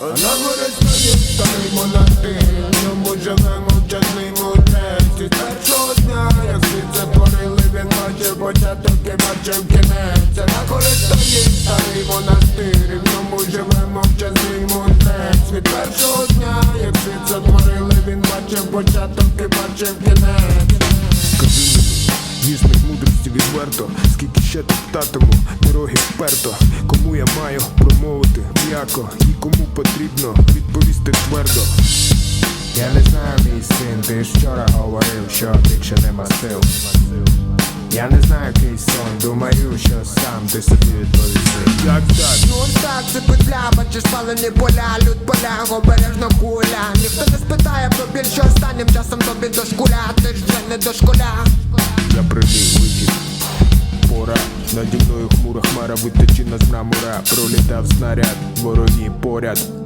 Старий монастир В ньому живе мовчазний мудрець І першого дня, як світ затворили, він бачив початок бачив кінець на горі стоїть старий монастир в ньому живе мовчазний мудрець Від першого дня, як світ затворили, він бачив початок і бачив кінець вісник мудрості відверто, скільки ще топтатиму дороги вперто, кому я маю промовити м'яко і кому потрібно відповісти твердо. Я не знаю, мій син, ти ж вчора говорив, що більше нема сил. Я не знаю, який сон, думаю, що сам ти собі відповіси. Як так? Ну так, це петля, бачиш спалені поля, люд поля, обережно куля. Ніхто не спитає про біль, що останнім часом тобі дошкуля, ти ж вже не дошкуля. Прилив вихід. Пора наді мною хмура хмара виточена з мрамора Пролітав снаряд, вороні поряд.